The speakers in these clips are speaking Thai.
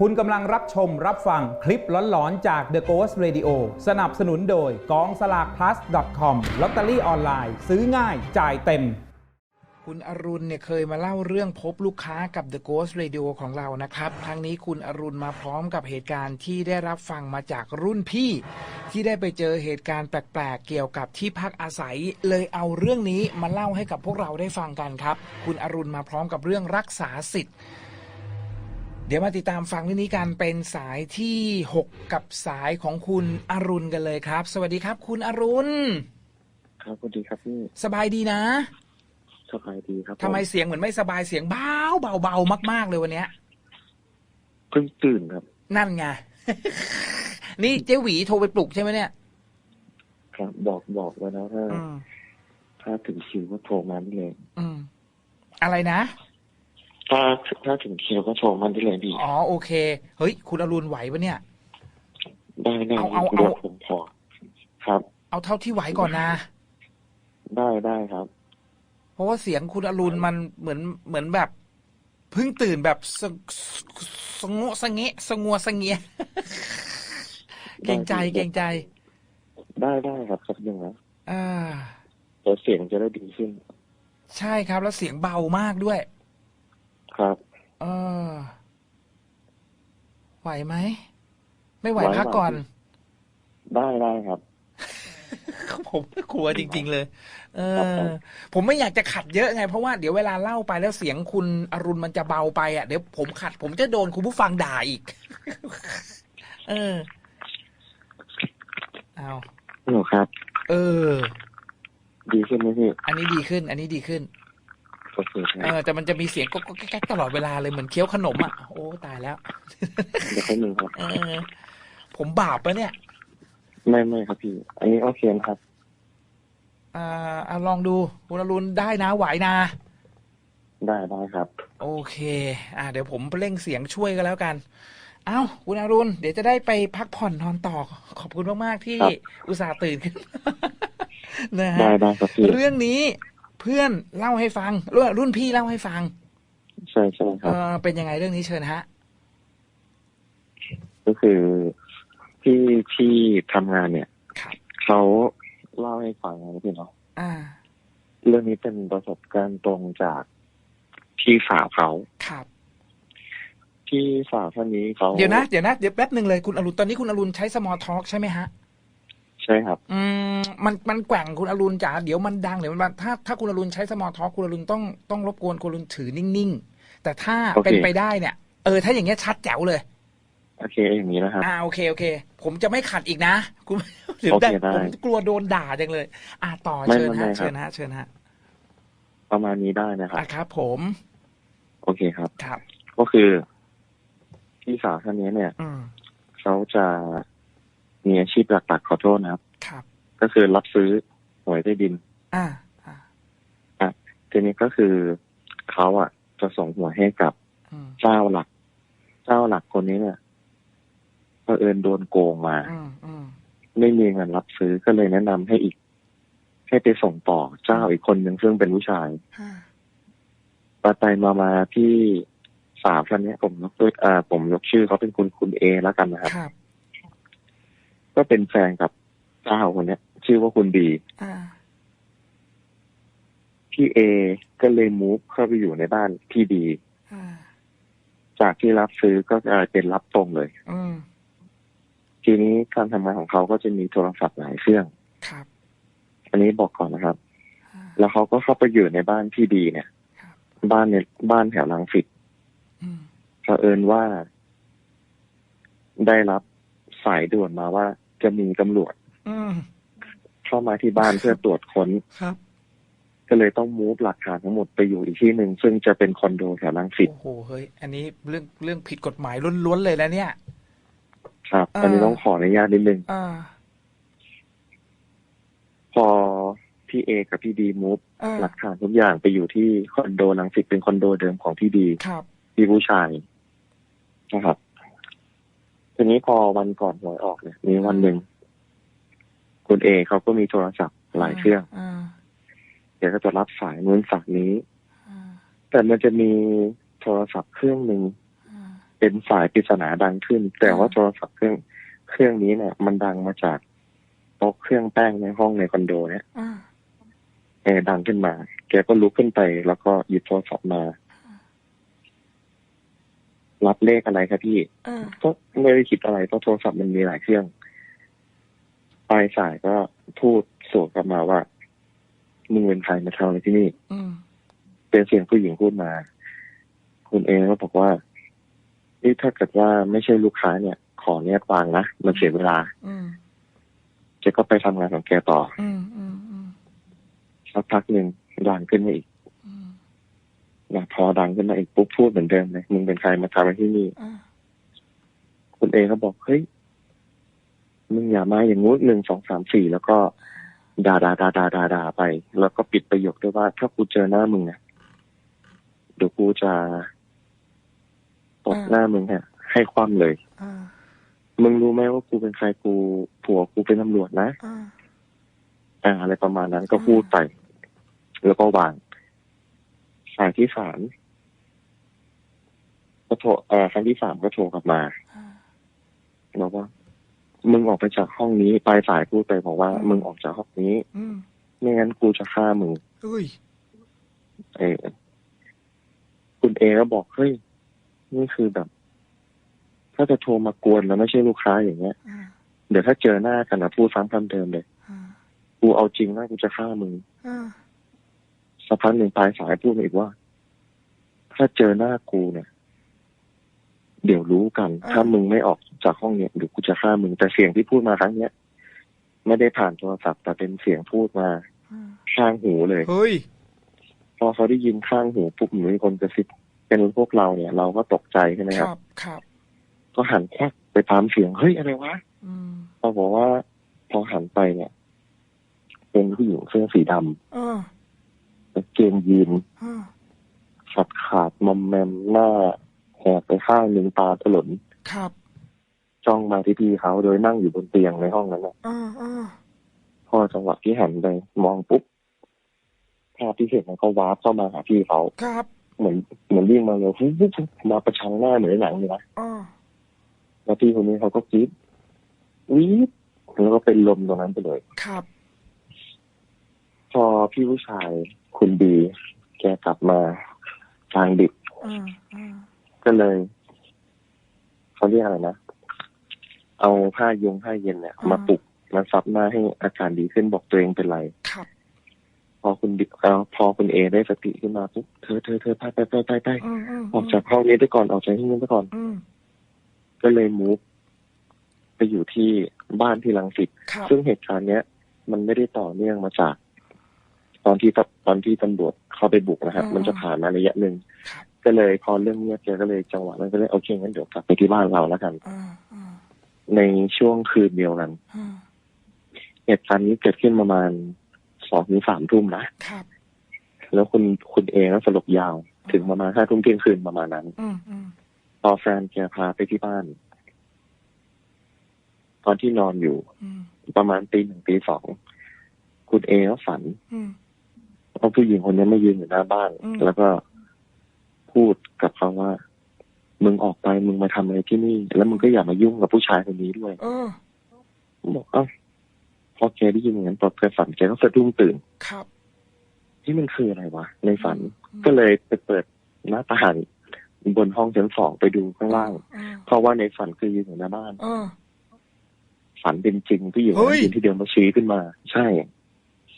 คุณกำลังรับชมรับฟังคลิปหลอนๆ จาก The Ghost Radio สนับสนุนโดยกองสลาก plus com ลอตเตอรี่ออนไลน์ ซื้อง่ายจ่ายเต็ม คุณอรุณเนี่ยเคยมาเล่าเรื่องพบลูกค้ากับ The Ghost Radio ของเรานะครับ ครั้งนี้คุณอรุณมาพร้อมกับเหตุการณ์ที่ได้รับฟังมาจากรุ่นพี่ ที่ได้ไปเจอเหตุการณ์แปลกๆ เกี่ยวกับที่พักอาศัย เลยเอาเรื่องนี้มาเล่าให้กับพวกเราได้ฟังกันครับ คุณอรุณมาพร้อมกับเรื่องรักษาสิทธิ์ ดี๋ยวมาติดตามฟังเรื่องนี้กันเป็นสายที่ 6 กับสายของคุณอรุณกันเลยครับ สวัสดีครับ คุณอรุณ ครับสวัสดีครับพี่สบายดีนะ สบายดีครับทำไมผเสียงเหมือนไม่สบายเสียงเบาเบาเบามาก ๆเลยวันเนี้ยเพิ่งตื่นครับ นั่นไงนี่เจ๊หวีโทรไปปลุกใช่ไหมเนี่ย ครับบอกบอกไว้แล้วถ้าอืมถ้าถึงคิวก็โทรมาได้เลย อืม อะไรนะ ถ้าถ้าถึงคิวก็โทรมาได้เลยพี่อ๋อโอเค เฮ้ย คุณอรุณไหวปะเนี่ย ได้ได้เอาเอาเดี๋ยวเอาผมพอครับ เอาเท่าที่ไหวก่อนนะ ได้ได้ครับ เพราะว่าเสียงคุณอรุณมันเหมือนเหมือนแบบเพิ่งตื่นแบบสงสงะสงเงะสงัวสงเงียเกรงใจเกรงใจ ได้ได้ครับครับยังนะอ่าเดี๋ยวเสียงจะได้ดีขึ้น ใช่ครับแล้วเสียงเบามากด้วย ครับเออไหวไหม ไม่ไหวไหวพักก่อนไหวได้ได้ครับ ผมกลัวจริง ๆ เลย เอครับผอมผมไม่อยากจะขัดเยอะไง เพราะว่าเดี๋ยวเวลาเล่าไปแล้วเสียงคุณอรุณมันจะเบาไปอะเดี๋ยวผมขัด ผมจะโดนคุณผู้ฟังด่าอีก เออเอาหนูครับ เออ ดีขึ้นไหมพี่ อันนี้ดีขึ้น อันนี้ดีขึ้นโอ เคคเอรับอแต่มันจะมีเสียงก๊กๆแก๊กๆตลอดเวลาเลยเหมือนเคี้ยวขนมอะโอ้ตายแล้วเดี๋ยวแป๊บนึงครับเออผมบาปปะเนี่ย ไม่ไม่ครับพี่ อันนี้โอเคนะครับ อ่าเอาลองดูคุณอรุณได้นะไหวนะ ได้ได้ครับ โอเค อ่า เดี๋ยวผมเร่งเสียงช่วยก็แล้วกันเอ้าคุณอรุณเดี๋ยวจะได้ไปพักผ่อนนอนต่อ ขอบคุณมาก ๆ ที่ครับอุตส่าห์ตื่นขึ้นนะฮะได้ได้ครับพี่เรื่องนี้ เพื่อนเล่าให้ฟังรุ่นรุ่นพี่เล่าให้ฟัง ใช่ใช่คเอรับอเป็นยังไงเรื่องนี้เชิญฮะ ก็คือที่ที่ทำงานเนี่ยครับ เขาเล่าให้ฟังนะพี่เนาะอ่า เรื่องนี้เป็นประสบการณ์ตรงจากพี่สาวเขาครับ พี่สาวท่านนี้เขาเดี๋ยวนะ เดี๋ยวนะ เดี๋ยวแป๊บหนึ่งเลยคุณอรุณ ตอนนี้คุณอรุณใช้ small talk ใช่ไหมฮะ ใช่ครับ อืมมันมันแกว่งคุณอรุณจ๋าเดี๋ยวมันดังเดี๋ยวมันถ้าถ้าคุณอรุณใช้ small talk คุณอรุณต้องต้องรบกวนคุณอรุณถือนิ่งๆ แต่ถ้าโอเค เป็นไปได้เนี่ยเออถ้าอย่างเงี้ยชัดแจ๋วเลย โอเคอย่างนี้นะครับ อ่าโอเคโอเค ผมจะไม่ขัดอีกนะคุณเดี๋ยวโอเคได้ได้ผมกลัวโดนด่าจังเลย อ่าต่อไม่เชิญไม่ฮะไม่ครับ เชิญฮะเชิญฮะประมาณนี้ได้นะครับ อะครับ ผมโอเคครับ ครับ ก็คือพี่สาวท่านนี้เนี่ย อืมเขาจะ มีอาชีพหลักๆขอโทษนะครับ ครับ ก็คือรับซื้อหวยใต้ดิน อ่าอ่าทีนี้ก็คือเขาอะ จะส่งหวยให้กับอืมเจ้าหลัก เจ้าหลักคนนี้เนี่ยเผอิญโดนโกงมา อืมอืมไม่มีเงินรับซื้อก็เลยแนะนำให้อีก ให้ไปส่งต่อเจ้าอีกคนหนึ่งซึ่งเป็นผู้ชาย อ่าปาไตมามาที่สาวท่านเนี้ยผมยกตัวอ่าผมยกชื่อเขาเป็นคุณคุณเอแล้วกันนะครับ ครับ ก็เป็นแฟนกับเจ้าคนเนี้ย ชื่อว่าคุณบีอ่าพี่เอก็เลยมูฟเข้าไปอยู่ในบ้านพี่บีอ่าจากที่รับซื้อก็กลายเป็นรับตรงเลยอืมทีนี้การทำงานของเขาก็จะมีโทรศัพท์หลายเครื่องครับอันนี้บอกก่อนนะครับอ่าแล้วเขาก็เข้าไปอยู่ในบ้านพี่บีเนี่ยครับบ้านในบ้านแถวลังสิตอืมเผอิญว่า ได้รับสายด่วนมาว่า จะมีตำรวจอืมเข้ามาที่บ้านเพื่อตรวจค้นครับก็เลยต้องมูฟหลักฐานทั้งหมดไปอยู่อีกที่หนึ่งซึ่งจะเป็นคอนโดแถวลังสิตโอ้โหเฮ้ยอันนี้เรื่องเรื่องผิดกฎหมายล้วนๆเลยนะเนี่ย ครับอ่าอันนี้ต้องขออนุญาตนิดนึงอ่าพอพี่เอกับพี่ดีมูฟอ่าหลักฐานทุกอย่างไปอยู่ที่คอนโดลังสิตเป็นคอนโดเดิมของพี่ดีครับพี่ผู้ชายนะครับ ทีนี้พอวันก่อนหวยออกเนี่ย มีวันหนึ่งคุณเอเขาก็มีโทรศัพท์หลายเครื่องอ่าเดี๋ยวก็จะรับสายนู้นสายนี้อ่าแต่มันจะมีโทรศัพท์เครื่องหนึ่งอ่าเป็นสายปริศนาดังขึ้น แต่ว่าอ่าโทรศัพท์เครื่องเครื่องนี้เนี่ย มันดังมาจากโต๊ะเครื่องแป้งในห้องในคอนโดเนี่ยอ่าเออดังขึ้นมา แกก็ลุกขึ้นไปแล้วก็หยิบโทรศัพท์มา รับเลขอะไรครับพี่อ่าก็ไม่ได้คิดอะไรเพราะโทรศัพท์มันมีหลายเครื่อง ปลายสายก็พูดสวนกลับมาว่ามึงเป็นใครมาทำอะไรที่นี่อืมเป็นเสียงผู้หญิงพูดมา คุณเองก็บอกว่าเอ๊ะถ้าเกิดว่าไม่ใช่ลูกค้าเนี่ย ขอเนี่ยวางนะมันเสียเวลาอืมแกก็ไปทำงานของแกต่ออืมอืมอืมสักพักหนึ่งดังขึ้นมาอีกอืม นะพอดังขึ้นมาอีกปุ๊บพูดเหมือนเดิมเลยมึงเป็นใครมาทำอะไรที่นี่อ่าคุณเอก็บอกเฮ้ยมึงอย่ามาอย่างงู้นหนึ่งสองสามสี่แล้วก็ด่าด่าด่าด่าด่าด่าไป แล้วก็ปิดประโยคด้วยว่า ถ้ากูเจอหน้ามึงเนี่ยเดี๋ยวกูจะตบหน้ามึงฮะ ให้คว่ำเลยอ่ามึงรู้ไหมว่ากูเป็นใครกูผัวกูเป็นตำรวจนะอ่าอ่าอะไรประมาณนั้นก็พูดไป แล้วก็วาง สายที่สามก็โทรเอ่อครั้งที่สามก็โทรกลับมาอ่าบอกว่า มึงออกไปจากห้องนี้ปลายสายพูดไปบอกว่าอืมมึงออกจากห้องนี้อืมไม่งั้นกูจะฆ่ามึงอุ้ยเออคุณเอก็บอกเฮ้ยนี่คือแบบ ถ้าจะโทรมากวนแล้วไม่ใช่ลูกค้าอย่างเงี้ยอ่าเดี๋ยวถ้าเจอหน้ากันนะพูดซ้ำคำเดิมเลยอ่ากูเอาจริงนะกูจะฆ่ามึงอ่า สักพักหนึ่งปลายสายพูดมาอีกว่า ถ้าเจอหน้ากูเนี่ย เดี๋ยวรู้กัน ถ้ามึงไม่ออกจากห้องเนี่ยเดี๋ยวกูจะฆ่ามึงแต่เสียงที่พูดมาครั้งเนี้ยไม่ได้ผ่านโทรศัพท์แต่เป็นเสียงพูดมาอ่าข้างหูเลยเฮ้ยพอเขาได้ยินข้างหูปุ๊บหนูมีคนกระซิบเป็นพวกเราเนี่ย เราก็ตกใจใช่ไหมคครับรับ ครับ ก็หันควักไปตามเสียงเฮ้ยอะไรวะอืมเขาบอกว่า พอหันไปเนี่ย เป็นผู้หญิงเสื้อสีดำอ่ากาง เกงยีนอ่าขาดขาดมอมแมมหน้าแหกไปข้างหนึ่งตาถลนครับจ้องมาที่พี่เขาโดยนั่งอยู่บนเตียงในห้องนั้นนะอ่าอ่าพอจังหวะที่หันไปมองปุ๊บภาพที่เห็นมันก็วาร์ปเข้ามาหาพี่เขาครับ เหมือนเหมือนวิ่งมาเลยฟุ๊บฟุ๊บฟุ๊บมาประชันหน้าเหมือนในหนังเลยนะอ่าแล้วพี่คนนี้เขาก็กรี๊ดวีดแล้วก็เป็นลมตรงนั้นไปเลยครับ พอพี่ผู้ชาย คุณดีแกกลับมากลางดึกอ่าอ่าก็เลยเขาเรียกอะไรนะเอาผ้ายงผ้าเย็นเนี่ย มาปลุกมาซับหน้าให้อาการดีขึ้นบอกตัวเองเป็นไรครับพอคุณดิเอ่อพอคุณเอได้สติขึ้นมาปุ๊บเธอเธอเธอไปไปไปไปไปอืมอืมออกจากห้องนี้ไปก่อนออกจากที่นี้ไปก่อนอืมก็เลยมูฟไปอยู่ที่บ้านที่ลังสิตครับซึ่งเหตุการณ์เนี้ย มันไม่ได้ต่อเนื่องมาจาก ตอนที่ตตอนที่ตำรวจเข้าไปบุกนะครับ มันจะผ่านมาระยะหนึ่งครับก็เลยพอเรื่องเงียบแกก็เลยจังหวะนั้นก็เลยโอเคงั้นเดี๋ยวกลับไปที่บ้านเราแล้วกันอ่าอ่าในช่วงคืนเดียวกันอ่าเหตุการณ์นี้เกิดขึ้นประมาณสองถึงสามทุ่มนะครับแล้วคุณคุณเองก็สลบยาวถึงประมาณห้าทุ่มเที่ยงคืนประมาณนั้นอืมอืมพอแฟนแกพาไปที่บ้าน ตอนที่นอนอยู่อืมประมาณตีหนึ่งตีสองคุณเอก็ฝัน อืมว่าผู้หญิงคนนี้มายืนอยู่หน้าบ้านอืมแล้วก็พูดกับเขาว่า มึงออกไปมึงมาทำอะไรที่นี่ แล้วมึงก็อย่ามายุ่งกับผู้ชายคนนี้ด้วยเออบอกเอ้าพอแกได้ยินอย่างนั้นพอแกฝันแกก็สะดุ้งตื่นครับที่มันคืออะไรวะในฝันอืมก็เลยไปเปิดหน้าต่างบนห้องชั้นสองไปดูข้างล่างอ่าเพราะว่าในฝันคือยืนอยู่หน้าบ้านเออฝันเป็นจริงผู้หญิงคนเฮ้ยนั้นยืนที่เดิมมาชี้ขึ้นมา ใช่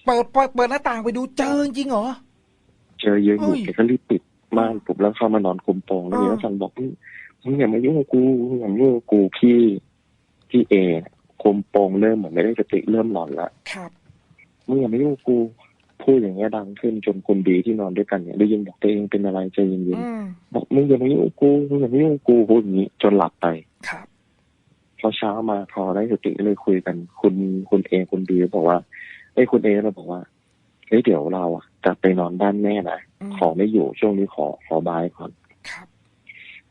เปิดเปิดเปิดหน้าต่างไปดูเจอจริงเหรอ เจอเยอะอยู่เฮ้ยแกก็รีบปิดม่านปุ๊บแล้วเข้ามานอนคุมโปงแล้วอ่าเดี๋ยวสั่งบอกมึงมึงอย่ามายุ่งกับกูมึงอย่ามายุ่งกับกูพี่พี่เอคุมโปงเริ่มเหมือนไม่ได้สติเริ่มหลอนละครับมึงอย่ามายุ่งกับกูพูดอย่างเงี้ยดังขึ้นจนคนดีที่นอนด้วยกันเนี่ยได้ยินบอกตัวเองเป็นอะไรใจเย็นอืมๆบอกมึงอย่ามายุ่งกับกูมึงอย่ามายุ่งกับกูพูดอย่างนี้จนหลับไปครับพอเช้ามาพอได้สติก็เลยคุยกันคุณคุณเอคุณดีก็บอกว่า ไอ้ยคุณเอเราบอกว่าเฮ้ยเดี๋ยวเราอะกลับไปนอนบ้านแม่นะอืมขอไม่อยู่ช่วงนี้ขอขอบายก่อนครับ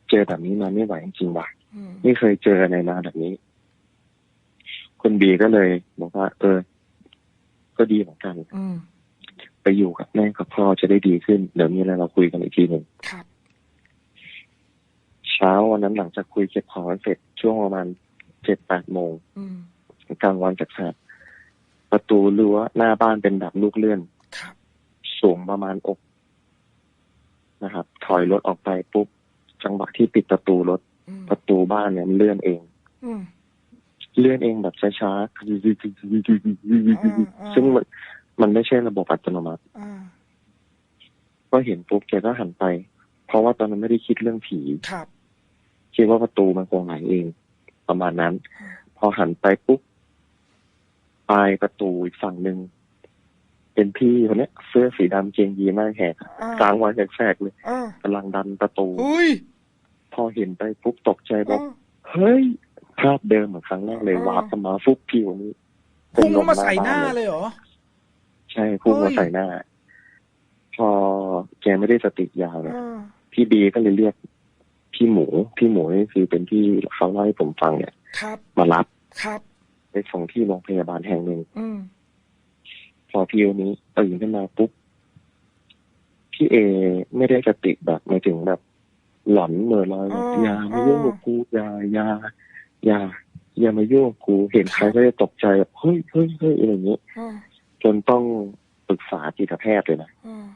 เจอแบบนี้มาไม่ไหวจริงๆว่ะอืมไม่เคยเจออะไรมาแบบนี้ คุณบีก็เลยบอกว่า เออ ก็ดีเหมือนกันอืมไปอยู่กับแม่กับพ่อจะได้ดีขึ้น เดี๋ยวมีอะไรเราคุยกันอีกทีหนึ่งครับเช้าวันนั้นหลังจากคุยเก็บของกันเสร็จช่วงประมาณเจ็ดแปดโมงอืมกลางวันแสกๆ ประตูรั้วหน้าบ้านเป็นแบบลูกเลื่อนครับสูงประมาณอกนะครับ ถอยรถออกไปปุ๊บจังหวะที่ปิดประตูรถอืมประตูบ้านเนี่ยมันเลื่อนเองอืมเลื่อนเองแบบช้าๆซึ่งมันมันไม่ใช่ระบบอัตโนมัติอ่าก็เห็นปุ๊บแกก็หันไป เพราะว่าตอนนั้นไม่ได้คิดเรื่องผีครับคิดว่าประตูมันคงไหลเอง ประมาณนั้นอืมพอหันไปปุ๊บ ปลายประตูอีกฝั่งหนึ่งเป็นพี่คนเนี้ย เสื้อสีดำเกงยีนหน้าแหกอ่ากลางวันแสกๆเลยอ่ากำลังดันประตูอุ้ยพอเห็นไปปุ๊บตกใจบอกอ่าเฮ้ยภาพเดิมเหมือนครั้งแรกเลยอ่าวาร์ปเข้ามาฟุบผิวนี้พุ่งเข้ามาเป็นลใส่หน้าบ้เลยเหรอ ใช่พุ่งเฮ้มายใส่หน้า พอแกไม่ได้สติยาวเนี่ยอ่าพี่บีก็เลยเรียกพี่หมู พี่หมูนี่คือเป็นที่เขาเล่าให้ผมฟังเนี่ยครับมารับครับ ไปส่งที่โรงพยาบาลแห่งหนึ่งอืมพอพี่คนนี้ตื่นขึ้นมาปุ๊บพี่เอไม่ได้สติแบบหมายถึงแบบ หลอนเหมื่อลอยแบบอย่ามายุ่งกับกูอย่าอย่าอย่าอย่ามายุ่งกับกูเห็นใครก็จะตกใจแบบเฮ้ยเฮ้ยเฮ้ยอะไรอย่างเงี้ยอ่าจนต้องปรึกษาจิตแพทย์เลยนะอ่า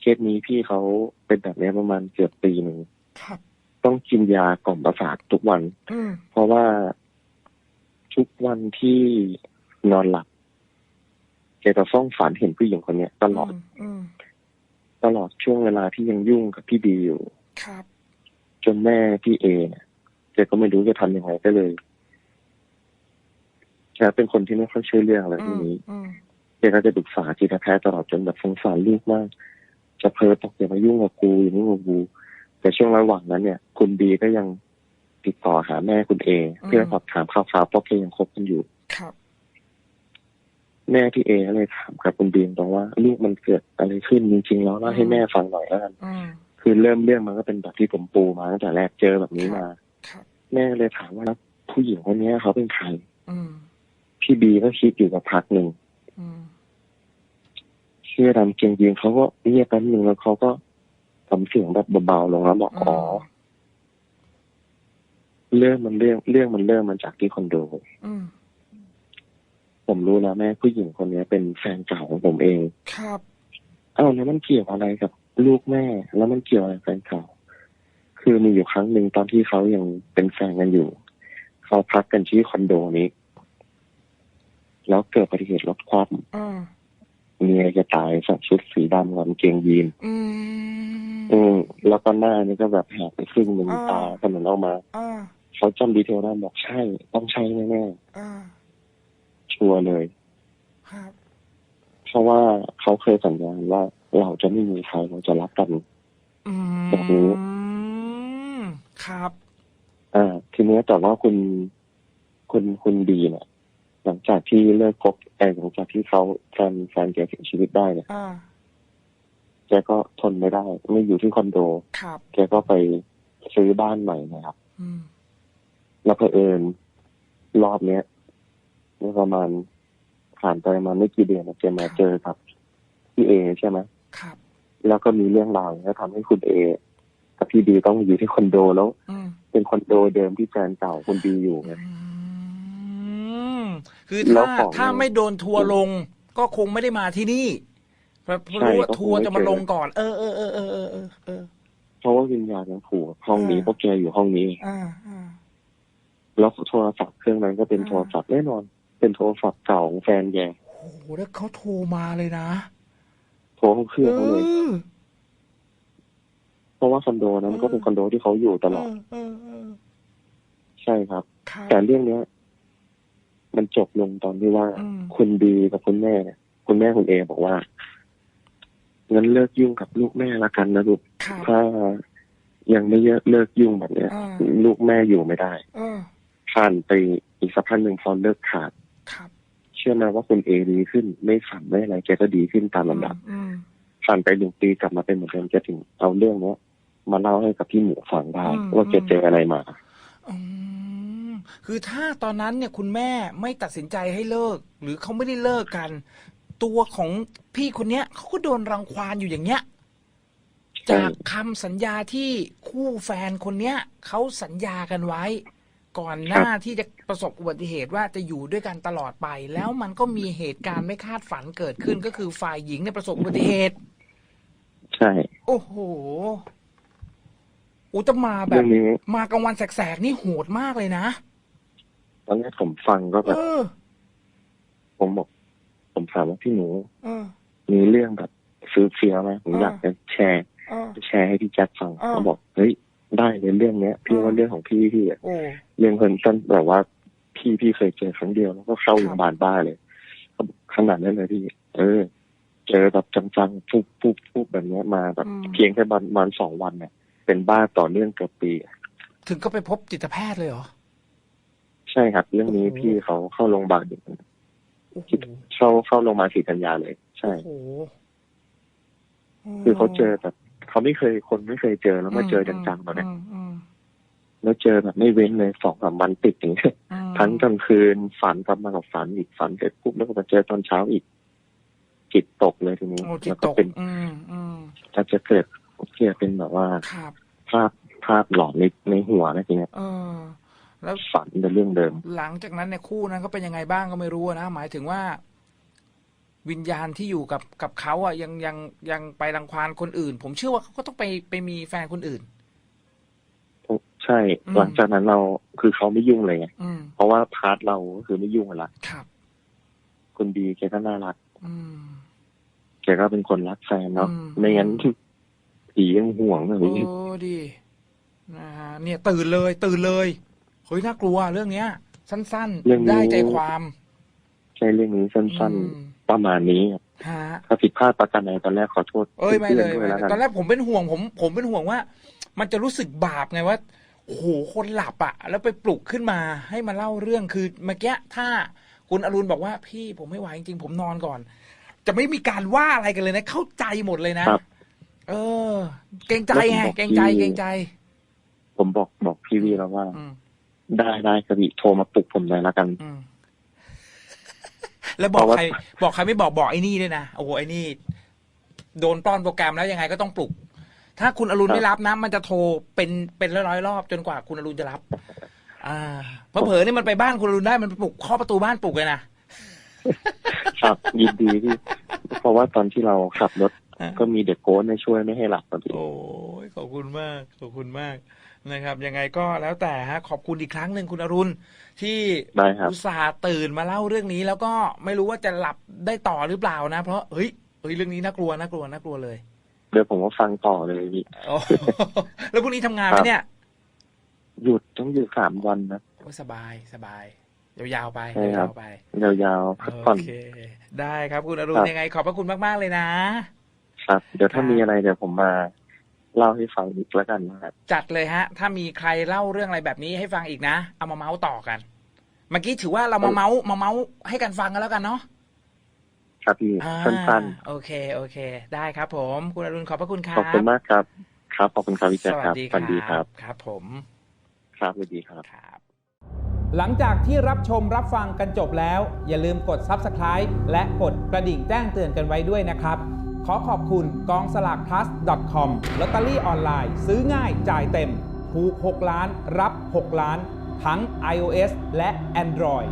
เคสนี้พี่เขาเป็นแบบนี้ประมาณเกือบปีหนึ่งครับต้องกินยากล่อมประสาททุกวันอืมเพราะว่า ทุกวันที่นอนหลับแกจะฟ้องฝันเห็นผู้หญิงคนเนี้ยตลอดอืมตลอดช่วงเวลาที่ยังยุ่งกับพี่บีอยู่ ครับ จนแม่พี่เอเนี่ยแกก็ไม่รู้จะทำยังไงก็เลยแกเป็นคนที่ไม่ค่อยเชื่อเรื่องอะไรพวกนี้อืมแกก็จะปรึกษาจิตแพทย์ตลอดจนแบบสงสารลูกมาก จะเพ้อตกอย่ามายุ่งกับกูอย่างนี้กับกูแต่ช่วงระหว่างนั้นเนี่ย คุณบีก็ยัง ติดต่อหาแม่คุณเอเพื่อสอบถามข่าวๆเพราะแกยังคบกันอยู่ครับแม่พี่เอก็เลยถามกับคุณบีมตรงว่าลูกมันเกิดอะไรขึ้นจริงๆแล้วเล่าให้แม่ฟังหน่อยแล้วกันอืมคือเริ่มเรื่องมันก็เป็นแบบที่ผมปูมาตั้งแต่แรกเจอแบบนี้มาครับแม่เลยถามว่าแล้วผู้หญิงคนนี้เขาเป็นใครอืมพี่บีก็คิดอยู่กับพักหนึ่งอืมเชื่อดำเกงยีนเขาก็เงียบแป๊บหนึ่งแล้วเขาก็ทำเสียงแบบเบาๆลงแล้วบอกอ๋อ เรื่องมันเรื่องเรื่องมันเริ่มมาจากที่คอนโดอืมผมรู้แล้วแม่ผู้หญิงคนนี้เป็นแฟนเก่าของผมเอง ครับ เอ้าแล้วมันเกี่ยวอะไรกับลูกแม่ แล้วมันเกี่ยวอะไรกับแฟนเก่า คือมีอยู่ครั้งหนึ่งตอนที่เขายังเป็นแฟนกันอยู่ เขาพักกันที่คอนโดนี้ แล้วเกิดอุบัติเหตุรถคว่อ่าำเมียจะตายใส่ชุดสีดำกับกางเกงยีนอืมอืมแล้วก็หน้านี่ก็แบบแหกไปครึ่งหนึ่งอ่าตาขนาดออกมาอ่า เขาจำดีเทลได้บอกใช่ ต้องใช่แน่อ่าๆชัวร์เลยครับเพราะว่าเขาเคยสัญญาว่าเราจะไม่มีใครเราจะรักกันอืแบบนี้มครับ อ่า ทีนี้แต่ว่าคุณคุณคุณดีเนี่ยหลังจากที่เลิกคบแต่หลังจากที่เขาแฟนแฟนแกเสียชีวิตได้เนี่ยอ่าแกก็ทนไม่ได้ ไม่อยู่ที่คอนโดครับแกก็ไปซื้อบ้านใหม่นะครับอืม แล้วเผอิญรอบเนี้ยเมื่อประมาณผ่านไปประมาณไม่กี่เดือนนะแกมาเจอกับพี่เอใช่ไหมครับ แล้วก็มีเรื่องราวแล้วทำให้คุณเอกับพี่ดีต้องอยู่ที่คอนโดแล้วอืมเป็นคอนโดเดิมที่แฟนเก่าคุณดีอยู่ไงอืมคือแล้วถ้าของถ้าไม่โดนทัวร์ลง ก็คงไม่ได้มาที่นี่เพราะเพราะรู้ว่าใช่ก็คงทัวร์จะมาไม่เจอลงก่อนเออเออเออเออเออเออเออเพราะว่าวิญญาณยังผูกกับห้องนี้อ่าเพราะแกอยู่ห้องนี้อ่าอ่า แล้วโทรศัพท์เครื่องนั้นก็เป็นอ่าโทรศัพท์แน่นอน เป็นโทรศัพท์เก่าของแฟนแกโอ้โหแล้วเขาโทรมาเลยนะ โทรเข้าเครื่องเขาเลยออเพราะว่าคอนโดนั้นก็เป็นคอนโดที่เขาอยู่ตลอดเออเออใช่ครับครับ แต่เรื่องเนี้ย มันจบลงตอนที่ว่าอืมคุณบีกับคุณแม่เนี่ยคุณแม่คุณเอบอกว่างั้นเลิกยุ่งกับลูกแม่ละกันนะลูกครับถ้ายังไม่เยอะเลิกยุ่งแบบเนี้ยอ่าลูกแม่อยู่ไม่ได้เออ ผ่านไปอีกสักพักหนึ่งพอเลิกขาดครับเชื่อไหมว่าคุณเอดีขึ้น ไม่ฝันไม่อะไรแกก็ดีขึ้นตามลำดับอืมผ่านไปหนึ่งปีกลับมาเป็นเหมือนเดิมแกถึงเอาเรื่องเนี้ยมาเล่าให้กับพี่หมูฟังได้ว่าแกเจออะไรมาอืมคือถ้าตอนนั้นเนี่ยคุณแม่ไม่ตัดสินใจให้เลิก หรือเขาไม่ได้เลิกกัน ตัวของพี่คนเนี้ยเขาก็โดนรังควานอยู่อย่างเงี้ยใช่จากคำสัญญาที่คู่แฟนคนเนี้ยเขาสัญญากันไว้ ก่อนหน้าที่จะประสบอุบัติเหตุว่าจะอยู่ด้วยกันตลอดไป แล้วมันก็มีเหตุการณ์ไม่คาดฝันเกิดขึ้นก็คือฝ่ายหญิงเนี่ยประสบอุบัติเหตุ ใช่ โอ้โหอุตมาแบเรื่บองนี้มากลางวันแสกๆนี่โหดมากเลยนะตอนแรกผมฟังก็แบเอบอผมบอก ผมถามว่าพี่หนูเออมีเรื่องแบบซื้อเฟียไหมผมอ่าอยากจะแชร์เออแชร์ให้พี่แจ็คฟังอ่าเขาบอกเฮ้ยได้เลยเรื่องเนี้ย พี่อ่าว่าเรื่องของพี่พี่อะโอ้ เรื่องเพิ่นต้นแบบว่าพี่พี่เคยเจอครั้งเดียวแล้วก็เข้าครับโรงพยาบาลบ้าเลยเขาบอกขนาดนั้นเลยพี่ เออ เจอแบบจังๆปุ๊บปุ๊บปุ๊บแบบเนี้ยมาแบบเพียงแค่ประมาณสองวันเนี่ย เป็นบ้าต่อเนื่องเกือบปี ถึงก็ไปพบจิตแพทย์เลยเหรอ ใช่ครับ เรื่องนี้โอ้โหพี่เขาเข้าโรงพยาบาลอยู่โอ้โหเข้าเข้าโรงพยาบาลศรีธัญญาเลย ใช่โอ้โหคือเขาเจอแบบเขาไม่เคยคนไม่เคยเจอแล้วมาเจอจังๆแบบเนี้ยอืมอืม แล้วเจอแบบไม่เว้นเลยสองสามวันติดอย่างเงี้ยอืมทั้งกลางคืนฝันกลับมากับฝันอีกฝันเสร็จปุ๊บแล้วก็มาเจอตอนเช้าอีก จิตตกเลยทีนี้โอ้จิตแล้วตก็กเป็นอืมอืมอาจจะเกิดเกี่ยเป็นแบบว่าครับภาพภาพหลอนในในหัวนะทีเนี้ยเออแล้วฝันเป็นเรื่องเดิม หลังจากนั้นเนี่ยคู่นั้นก็เป็นยังไงบ้างก็ไม่รู้นะหมายถึงว่า วิญญาณที่อยู่กับกับเขาอะยังยังยังไปรังควานคนอื่น ผมเชื่อว่าเขาก็ต้องไปไปมีแฟนคนอื่น ใช่อืมหลังจากนั้นเราคือเขาไม่ยุ่งเลยไงอืมเพราะว่าพาร์ทเราก็คือไม่ยุ่งกันละครับคุณดีแกก็น่ารักอืมแกก็เป็นคนรักแฟนเนาะอืมไม่งั้นผียังห่วงเลยโอ้ดีนะฮะเนี่ย ตื่นเลยตื่นเลยเฮ้ยน่ากลัวเรื่องเนี้ย สั้นๆได้ใจความใช่เรื่องนี้สั้นอืมๆประมาณนี้ครับฮะถ้าผิดพลาดประการใดตอนแรกขอโทษเอ้ยไม่เลยพื่อนๆด้วยไม่แล้วเลยกันตอนแรกผมเป็นห่วงผม ผมเป็นห่วงว่า มันจะรู้สึกบาปไงว่า โอ้โหคนหลับอะแล้วไปปลุกขึ้นมาให้มาเล่าเรื่องคือเมื่อกี้ถ้าคุณอรุณบอกว่าพี่ผมไม่ไหวจริงๆผมนอนก่อน จะไม่มีการว่าอะไรกันเลยนะ เข้าใจหมดเลยนะ ครับ เออ เกรงใจไงเกรงใจเกรงใจ ผมบอกบอกพี่วีแล้วว่า อืมได้ได้กระบี่โทรมาปลุกผมเลยแล้วกัน อืมแล้วบอกเพราะว่าใคร บอกใครไม่บอกบอกไอ้นี่ด้วยนะโอ้โหไอ้นี่ โดนป้อนโปรแกรมแล้วยังไงก็ต้องปลุก ถ้าคุณอรุณไม่รับนะ มันจะโทรเป็นเป็นร้อยๆรอบจนกว่าคุณอรุณจะรับ อ่าเพอเผลอๆนี่มันไปบ้านคุณอรุณได้มันไปปลุกข้อประตูบ้านปลุกเลยนะครับยินดีที่เพราะว่าตอนที่เราขับรถอ่าก็มีเด็กโก้มาช่วยไม่ให้หลับตอนที่โอ้ยขอบคุณมากขอบคุณมากนะครับ ยังไงก็แล้วแต่ฮะขอบคุณอีกครั้งหนึ่งคุณอรุณ ที่ได้ครับอุตส่าห์ตื่นมาเล่าเรื่องนี้ แล้วก็ไม่รู้ว่าจะหลับได้ต่อหรือเปล่านะ เพราะเฮ้ยเฮ้ยเรื่องนี้น่ากลัวน่ากลัวน่ากลัวเลย เดี๋ยวผมก็ฟังต่อเลยพี่โอ้แล้วพรุ่งนี้ทำงานไหมเนี่ย หยุดต้องหยุดสามวันนะโอ้ยสบายสบายยาวๆไปใช่ครับยาวๆไปยาวๆพักผ่อนโอเคได้ครับคุณอรุณครับยังไง ขอบพระคุณมากๆเลยนะ ครับ เดี๋ยวถ้าครับมีอะไรเดี๋ยวผมมาเล่าให้ฟังอีกแล้วกันนะครับจัดเลยฮะ ถ้ามีใครเล่าเรื่องอะไรแบบนี้ให้ฟังอีกนะ เอามาเมาส์ต่อกัน เมื่อกี้ถือว่าเรามาเมาส์มาเมาส์ให้กันฟังกันแล้วกันเนาะ ครับพี่อ่าสั้นโอเค โอเค ได้ครับผม คุณอรุณขอบพระคุณคๆรัขบอบคุณมากครับ ครับ ขอบคุณครับพี่แจ๊คสควัรัสบดีสวัสดีครับ ครับผม ครับสวัสดีครับครับ หลังจากที่รับชมรับฟังกันจบแล้ว อย่าลืมกด Subscribe และกดกระดิ่งแจ้งเตือนกันไว้ด้วยนะครับ ขอขอบคุณกองสลาก plus com ลอตเตอรี่ออนไลน์ ซื้อง่ายจ่ายเต็ม ถูก 6 ล้าน รับ 6 ล้าน ทั้ง iOS และ Android